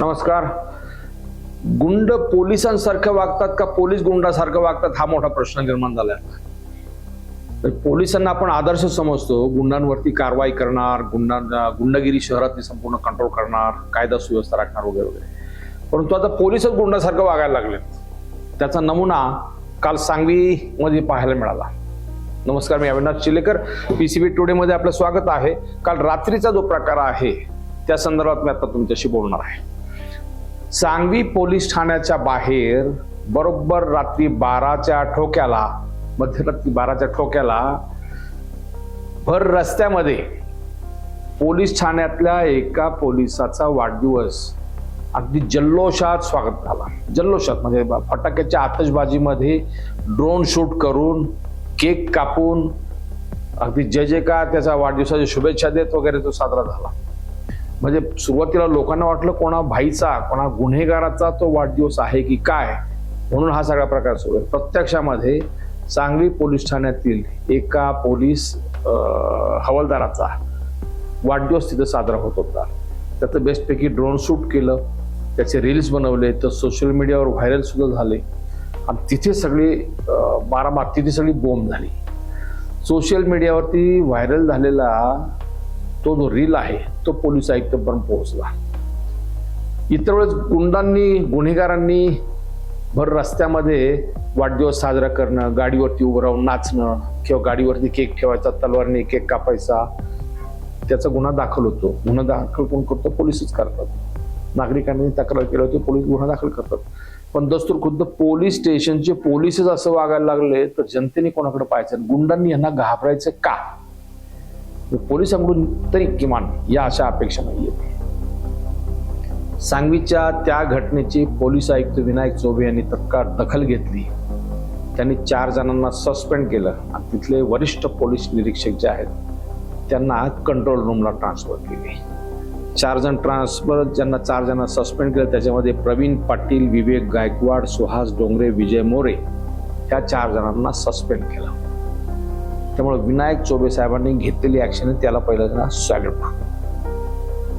नमस्कार. गुंड पोलिसांसारखं वागतात का पोलीस गुंडासारखं वागतात हा मोठा प्रश्न निर्माण झाला तर पोलिसांना आपण आदर्श समजतो गुंडांवरती कारवाई करणार गुंडांना गुंडगिरी शहरातली संपूर्ण कंट्रोल करणार कायदा सुव्यवस्था राखणार वगैरे वगैरे. परंतु आता पोलीसच गुंडासारखं वागायला लागले त्याचा नमुना काल सांगलीमध्ये पाहायला मिळाला. नमस्कार मी अविनाश चिलेकर. पीसीबी बी टुडेमध्ये आपलं स्वागत आहे. काल रात्रीचा जो प्रकार आहे त्या संदर्भात मी आता तुमच्याशी बोलणार आहे. सांगवी पोलीस ठाण्याच्या बाहेर बरोबर रात्री बाराच्या ठोक्याला मध्यरात्री बाराच्या ठोक्याला भर रस्त्यामध्ये पोलीस ठाण्यातल्या एका पोलिसाचा वाढदिवस अगदी जल्लोषात स्वागत झाला. जल्लोषात म्हणजे फटाक्याच्या आतषबाजीमध्ये ड्रोन शूट करून केक कापून अगदी जय जयकार त्याचा वाढदिवसाच्या शुभेच्छा देत वगैरे तो साजरा झाला. म्हणजे सुरुवातीला लोकांना वाटलं कोणा भाईचा कोणा गुन्हेगाराचा तो वाढदिवस आहे की काय? म्हणून हा सगळा प्रकार सुरू आहे. प्रत्यक्षामध्ये सांगली पोलीस ठाण्यातील एका पोलीस हवालदाराचा वाढदिवस तिथं साजरा होत होता. त्याचं बेस्टपैकी ड्रोन शूट केलं. त्याचे रील्स बनवले. तर सोशल मीडियावर व्हायरल सुद्धा झाले. आणि तिथे सगळी अं, मारामार तिथे सगळी बोंब झाली. सोशल मीडियावरती व्हायरल झालेला तो जो रील आहे तो पोलीस आयुक्तपर्यंत पोहोचला. इतर वेळेस गुंडांनी गुन्हेगारांनी भर रस्त्यामध्ये वाढदिवस साजरा करणं गाडीवरती उभं राहून नाचणं किंवा गाडीवरती केक ठेवायचा तलवारने केक कापायचा त्याचा गुन्हा दाखल होतो. गुन्हा दाखल कोण करतो? पोलीसच करतात. नागरिकांनी तक्रार केली होती पोलीस गुन्हा दाखल करतात. पण दस्तूर खुद्द पोलीस स्टेशनचे पोलीसच असं वागायला लागले तर जनतेने कोणाकडे पाहायचं? गुंडांनी यांना घाबरायचं का? पोलिसांकडून तरी किमान या अशा अपेक्षा नाहीये. सांगवीच्या त्या घटनेची पोलीस आयुक्त विनायक चौबे यांनी तत्काळ दखल घेतली. त्यांनी चार जणांना सस्पेंड केलं आणि तिथले वरिष्ठ पोलीस निरीक्षक जे आहेत त्यांना कंट्रोल रूमला ट्रान्सफर केले. चार जण ट्रान्सफर ज्यांना चार जणांना सस्पेंड केलं त्याच्यामध्ये प्रवीण पाटील विवेक गायकवाड सुहास डोंगरे विजय मोरे ह्या चार जणांना सस्पेंड केलं. त्यामुळे विनायक चौबे साहेबांनी घेतलेली ॲक्शन त्याला पहिलं स्वागत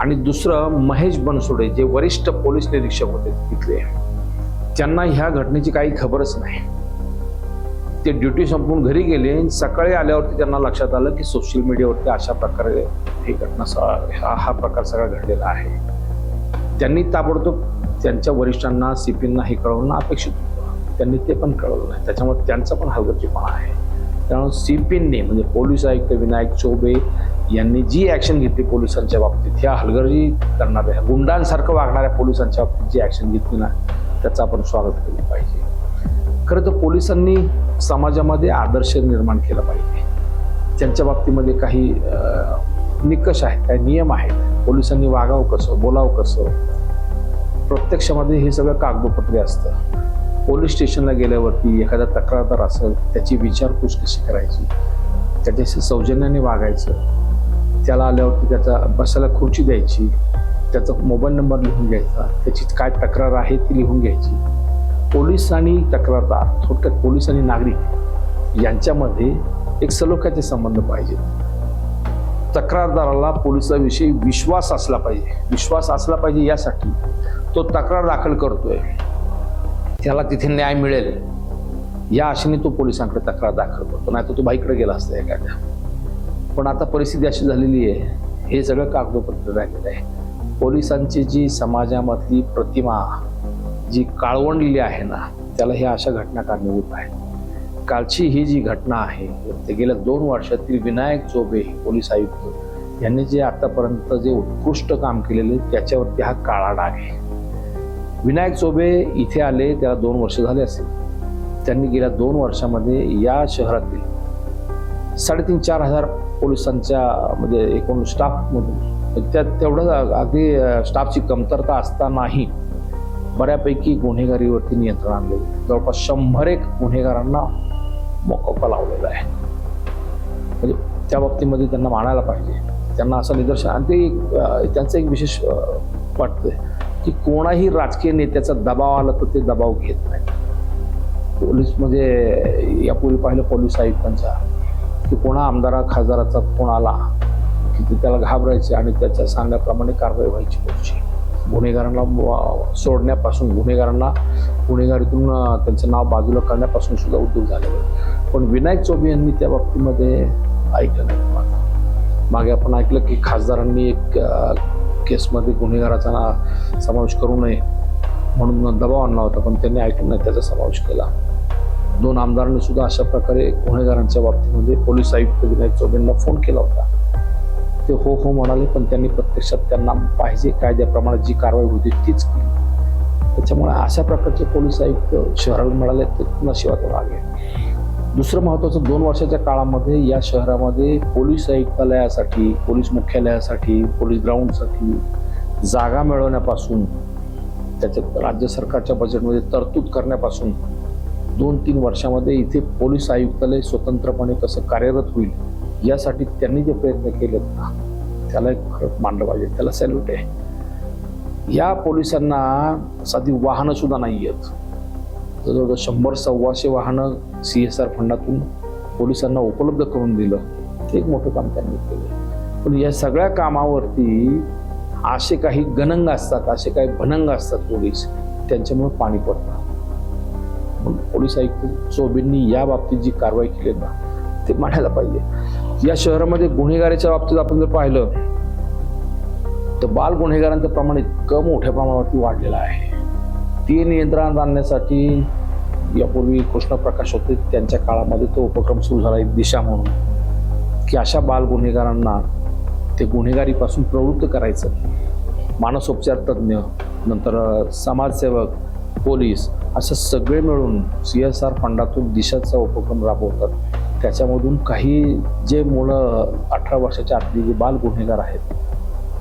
आणि दुसरं महेश बनसोडे जे वरिष्ठ पोलीस निरीक्षक होते तिथले. त्यांना ह्या घटनेची काही खबरच नाही. ते ड्युटी संपून घरी गेले आणि सकाळी आल्यावरती त्यांना लक्षात आलं की सोशल मीडियावरती अशा प्रकारे ही घटना हा हा प्रकार सगळा घडलेला आहे. त्यांनी ताबडतोब त्यांच्या वरिष्ठांना सीपींना हे कळवणं अपेक्षित होतं. त्यांनी ते पण कळवलं नाही. त्याच्यामुळे त्यांचा पण हलगर्जीपणा आहे. त्यामुळे सीपींनी म्हणजे पोलीस आयुक्त विनायक चौबे यांनी जी ॲक्शन घेतली पोलिसांच्या बाबतीत ह्या हलगर्जी करणाऱ्या गुंडांसारखं वागणाऱ्या पोलिसांच्या बाबतीत जी ॲक्शन घेतली ना त्याचं आपण स्वागत केलं पाहिजे. खरं तर पोलिसांनी समाजामध्ये आदर्श निर्माण केला पाहिजे. त्यांच्या बाबतीमध्ये काही निकष आहेत काही नियम आहेत. पोलिसांनी वागावं कसं बोलावं कसं? प्रत्यक्षामध्ये हे सगळं कागदोपत्री असतं. पोलीस स्टेशनला गेल्यावरती एखादा तक्रारदार असेल त्याची विचारपूस कशी करायची? त्याच्याशी सौजन्याने वागायचं. त्याला आल्यावरती त्याचा बसायला खुर्ची द्यायची. त्याचा मोबाईल नंबर लिहून घ्यायचा. त्याची काय तक्रार आहे ती लिहून घ्यायची. पोलीस आणि तक्रारदार थोडक्यात पोलीस आणि नागरिक यांच्यामध्ये एक सलोख्याचे संबंध पाहिजे. तक्रारदाराला पोलिसाविषयी विश्वास असला पाहिजे. विश्वास असला पाहिजे यासाठी तो तक्रार दाखल करतोय. त्याला तिथे न्याय मिळेल. या आशेने तो पोलिसांकडे तक्रार दाखल करतो. नाही तर तो बाईकडे गेला असता एखाद्या पण आता परिस्थिती अशी झालेली आहे. हे सगळं कागदोपत्र राहिलेलं आहे. पोलिसांची जी समाजामधली प्रतिमा जी काळवंडलेली आहे ना त्याला ह्या अशा घटना कारणीभूत आहे कालची ही जी घटना आहे ते गेल्या दोन वर्षातील विनायक चोबे पोलीस आयुक्त यांनी जे आतापर्यंत जे उत्कृष्ट काम केलेले त्याच्यावरती हा काळा डाग आहे. विनायक चोबे इथे आले त्याला दोन वर्ष झाले असेल. त्यांनी गेल्या दोन वर्षामध्ये या शहरातील साडेतीन चार हजार पोलिसांच्या म्हणजे एकूण स्टाफमधून त्या तेवढं अगदी स्टाफची कमतरता असतानाही बऱ्यापैकी गुन्हेगारीवरती नियंत्रण आणले. जवळपास शंभर एक गुन्हेगारांना मोकोपा लावलेला आहे. म्हणजे त्या बाबतीमध्ये त्यांना मानायला पाहिजे. त्यांना असं निदर्शन आणि ते एक, त्यांचं एक विशेष वाटतं वाटतंय. की कोणाही राजकीय नेत्याचा दबाव आला तर ते दबाव घेत नाही पोलीस म्हणजे यापूर्वी पाहिलं पोलीस आयुक्तांचा की कोणा आमदारा खासदाराचा फोन आला की ते त्याला घाबरायचे आणि त्याच्या सांगण्याप्रमाणे कारवाई व्हायची पुढची. गुन्हेगारांना सोडण्यापासून गुन्हेगारांना गुन्हेगारीतून त्यांचं नाव बाजूला करण्यापासून सुद्धा उद्योग झालेले पण विनायक चौबे यांनी त्या बाबतीमध्ये ऐकलं नाही. मागे. आपण ऐकलं की खासदारांनी एक केसमध्ये गुन्हेगाराचा ना- समावेश करू नये म्हणून दबाव आणला होता पण त्यांनी ऐकून नाही त्याचा समावेश केला. दोन आमदारांनी सुद्धा अशा प्रकारे गुन्हेगारांच्या बाबतीमध्ये पोलीस आयुक्त विनायक चौबेंना फोन केला होता. ते हो हो म्हणाले पण त्यांनी प्रत्यक्षात त्यांना पाहिजे कायद्याप्रमाणे जी कारवाई होती तीच केली. त्याच्यामुळे अशा प्रकारचे पोलीस आयुक्त शहराला मिळाले ते नशिबात मागे दुसरं महत्त्वाचं दोन वर्षाच्या काळामध्ये या शहरामध्ये पोलीस आयुक्तालयासाठी पोलीस मुख्यालयासाठी पोलीस ग्राउंडसाठी जागा मिळवण्यापासून त्याच्यात राज्य सरकारच्या बजेटमध्ये तरतूद करण्यापासून दोन तीन वर्षामध्ये इथे पोलीस आयुक्तालय स्वतंत्रपणे कसं कार्यरत होईल यासाठी त्यांनी जे प्रयत्न केलेत ना त्याला एक खरंच मानलं पाहिजे त्याला सॅल्यूट आहे. या पोलिसांना साधी वाहनं सुद्धा नाही आहेत जवळजवळ शंभर सव्वाशे वाहनं सी एस आर फंडातून पोलिसांना उपलब्ध करून दिलं. ते एक मोठं काम त्यांनी केलं. पण या सगळ्या कामावरती असे काही गणंग असतात असे काही भनंग असतात पोलीस त्यांच्यामुळे पाणी पडतं. म्हणून पोलीस आयुक्त चोबींनी या बाबतीत जी कारवाई केली ना ते म्हणायला पाहिजे. या शहरामध्ये गुन्हेगारीच्या बाबतीत आपण जर पाहिलं तर बाल गुन्हेगारांचं प्रमाण इतकं मोठ्या प्रमाणावरती वाढलेलं आहे. ते नियंत्रणात आणण्यासाठी यापूर्वी कृष्णप्रकाश होते. त्यांच्या काळामध्ये तो उपक्रम सुरू झाला एक दिशा म्हणून. की अशा बाल गुन्हेगारांना ते गुन्हेगारीपासून प्रवृत्त करायचं. मानसोपचार तज्ज्ञ नंतर समाजसेवक पोलीस असं सगळे मिळून सी एस आर फंडातून दिशाचा उपक्रम राबवतात. त्याच्यामधून काही जे मुलं अठरा वर्षाच्या आतली जे बाल गुन्हेगार आहेत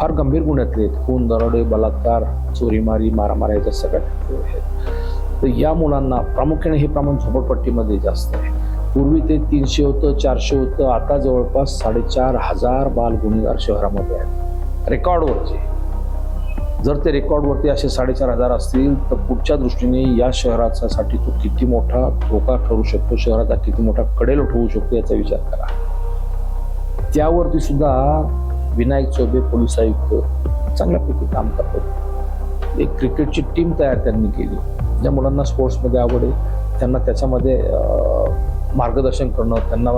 फार गंभीर गुन्ह्यातले आहेत. खून दरोडे बलात्कार चोरीमारी मारामारी याच्या सगळ्या आहेत. तर या मुलांना प्रामुख्याने हे प्रमाण झोपडपट्टीमध्ये जास्त आहे. पूर्वी ते तीनशे होतं चारशे होतं आता जवळपास साडेचार हजार बाल गुन्हेगार शहरामध्ये आहेत. रेकॉर्डवरचे. जर ते रेकॉर्डवरती असे साडेचार हजार असतील तर पुढच्या दृष्टीने या शहरासाठी तो किती मोठा धोका ठरू शकतो शहराचा किती मोठा कडेल होऊ शकतो याचा विचार करा. त्यावरती सुद्धा विनायक चौबे पोलीस आयुक्त चांगल्यापैकी काम करतात. एक क्रिकेटची टीम तयार त्यांनी केली. ज्या मुलांना स्पोर्ट्समध्ये आवड आहे. त्यांना त्याच्यामध्ये मार्गदर्शन करणं त्यांना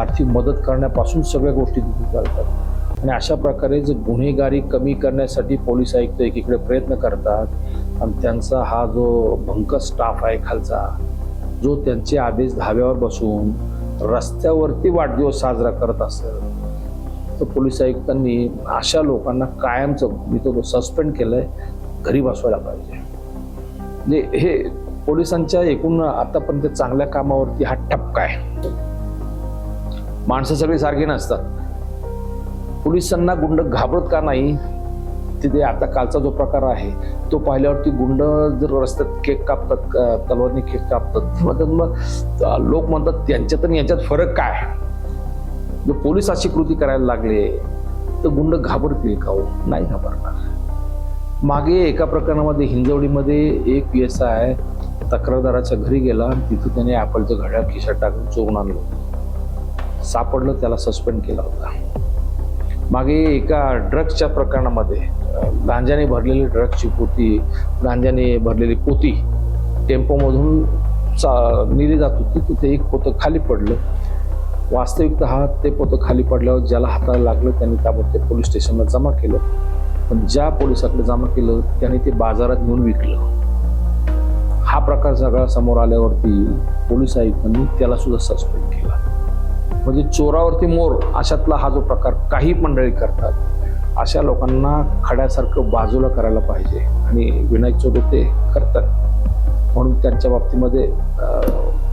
आर्थिक मदत करण्यापासून सगळ्या गोष्टी तिथे करतात आणि अशा प्रकारे जे गुन्हेगारी कमी करण्यासाठी पोलीस आयुक्त एकीकडे प्रयत्न करतात आणि त्यांचा हा जो भंकस स्टाफ आहे खालचा जो त्यांचे आदेश धाब्यावर बसून रस्त्यावरती वाढदिवस साजरा करत असेल तर पोलीस आयुक्तांनी अशा लोकांना कायमचं मी तो सस्पेंड केलंय घरी बसवायला पाहिजे. म्हणजे हे पोलिसांच्या एकूण आतापर्यंत चांगल्या कामावरती हा ठपका आहे. माणसं सगळी सारखी नसतात. पोलिसांना गुंड घाबरत का नाही तिथे आता कालचा जो प्रकार आहे तो पाहिल्यावरती गुंड जर रस्त्यात केक कापतात तलवारने तलवारनी केक कापतात मग लोक म्हणतात त्यांच्यात आणि यांच्यात फरक काय? जर पोलीस अशी कृती करायला लागले तर गुंड घाबरतील का हो? नाही घाबरणार. मागे एका प्रकरणामध्ये हिंजवडीमध्ये एक पी एस आय तक्रारदाराच्या घरी गेला आणि तिथं त्याने ॲपलचं घड्याळ खिशात टाकून चोरून आणलं. सापडलं त्याला सस्पेंड केला होता. मागे एका ड्रग्सच्या प्रकरणामध्ये गांजाने भरलेली ड्रग्सची पोती गांजाने भरलेली पोती टेम्पोमधून चा नेली जात होती. तिथे एक पोतं खाली पडलं. वास्तविकता हा ते पोतं खाली पडल्यावर ज्याला हाताला लागलं त्यांनी ताबडतोब पोलीस स्टेशनला जमा केलं. पण ज्या पोलिसाकडे जमा केलं त्याने ते बाजारात नेऊन विकलं. हा प्रकार सगळा समोर आल्यावरती पोलीस आयुक्तांनी त्याला सुद्धा सस्पेंड केला. म्हणजे चोरावरती मोर अशातला हा जो प्रकार काही मंडळी करतात अशा लोकांना खड्यासारखं बाजूला करायला पाहिजे. आणि विनायक चौबे ते करतात. म्हणून त्यांच्या बाबतीमध्ये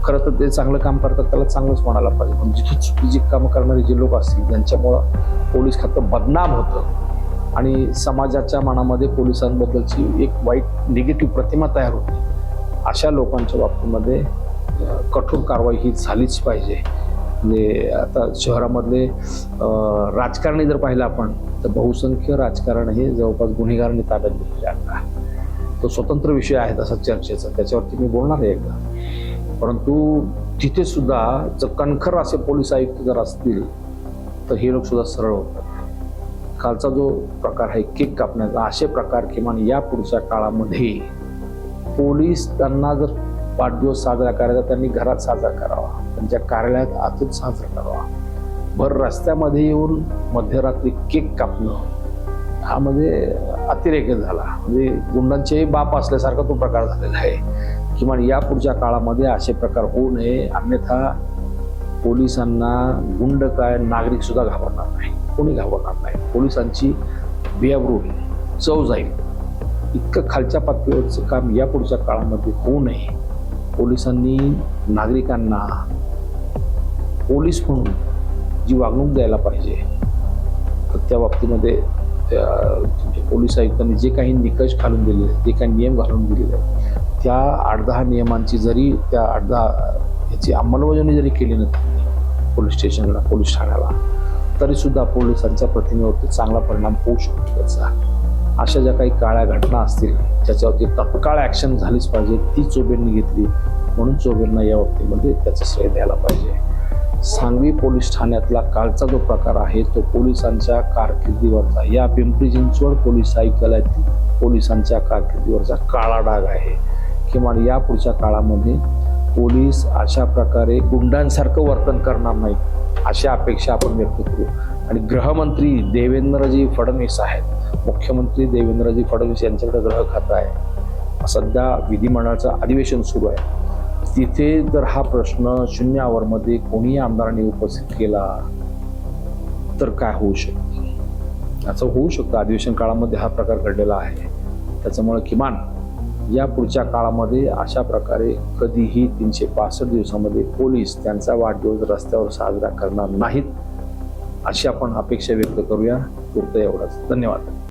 खरं तर ते चांगलं काम करतात त्याला चांगलंच म्हणायला पाहिजे. पण जिथे चुकीची कामं करणारे जे लोक असतील त्यांच्यामुळं पोलीस खातं बदनाम होतं आणि समाजाच्या मनामध्ये पोलिसांबद्दलची एक वाईट निगेटिव्ह प्रतिमा तयार होते अशा लोकांच्या बाबतीमध्ये कठोर कारवाई ही झालीच पाहिजे. म्हणजे आता शहरामधले राजकारणी जर पाहिलं आपण तर बहुसंख्य राजकारण हे जवळपास गुन्हेगारांनी ताब्यात घेतले आता तो स्वतंत्र विषय आहे तसा चर्चेचा. त्याच्यावरती मी बोलणार आहे एकदा. परंतु तिथे सुद्धा जर कणखर असे पोलीस आयुक्त जर असतील तर हे लोक सुद्धा सरळ होतात. कालचा जो प्रकार आहे केक कापण्याचा असे प्रकार किमान या पुढच्या काळामध्ये पोलीस त्यांना जर वाढदिवस साजरा करायचा त्यांनी घरात साजरा करावा. त्यांच्या कार्यालयात आतच साजरा करावा. भर रस्त्यामध्ये येऊन मध्यरात्री केक कापणं हा म्हणजे अतिरेक झाला. म्हणजे गुंडांचेही बाप असल्यासारखा तो प्रकार झालेला आहे. किमान या पुढच्या काळामध्ये असे प्रकार होऊ नये अन्यथा पोलिसांना गुंड काय नागरिक सुद्धा घाबरणार नाही. कोणी घाबरणार नाही. पोलिसांची बेअब्रू होईल. चव जाईल. इतकं खालच्या पातळीवरचं काम या पुढच्या काळामध्ये होऊ नये. पोलिसांनी नागरिकांना पोलीस म्हणून जी वागणूक द्यायला पाहिजे तर त्या बाबतीमध्ये पोलीस आयुक्तांनी जे काही निकष घालून दिले जे काही नियम घालून दिलेले आहेत त्या आठ दहा नियमांची जरी त्या आठ दहा ह्याची अंमलबजावणी जरी केली नव्हती पोलीस स्टेशनला पोलीस ठाण्याला तरी सुद्धा पोलिसांच्या प्रतिमेवरती चांगला परिणाम होऊ शकतो त्याचा. अशा ज्या काही काळ्या घटना असतील ज्याच्यावरती तत्काळ ॲक्शन झालीच पाहिजे ती चोबेंनी घेतली म्हणून चोबेंना या बाबतीमध्ये त्याचं श्रेय द्यायला पाहिजे. सांगवी पोलीस ठाण्यातला कालचा जो प्रकार आहे तो पोलिसांच्या कारकिर्दीवरचा या पिंपरी चिंचवड पोलीस आयुक्तालयातील पोलिसांच्या कारकिर्दीवरचा काळा डाग आहे. किमान या पुढच्या काळामध्ये पोलीस अशा प्रकारे गुंडांसारखं वर्तन करणार नाही अशी अपेक्षा आपण व्यक्त करू. आणि गृहमंत्री देवेंद्रजी फडणवीस आहेत. मुख्यमंत्री देवेंद्रजी फडणवीस यांच्याकडे गृह खातं आहे. सध्या विधिमंडळाचं अधिवेशन सुरू आहे. तिथे जर हा प्रश्न शून्य आवरमध्ये कोणीही आमदारांनी उपस्थित केला तर काय होऊ शकतं? असं होऊ शकतं. अधिवेशन काळामध्ये हा प्रकार घडलेला आहे. त्याच्यामुळे किमान या पुढच्या काळामध्ये अशा प्रकारे कधीही तीनशे पासष्ट दिवसामध्ये पोलीस त्यांचा वाढदिवस रस्त्यावर साजरा करणार नाहीत अशी आपण अपेक्षा व्यक्त करूया. पुरतं एवढंच. धन्यवाद.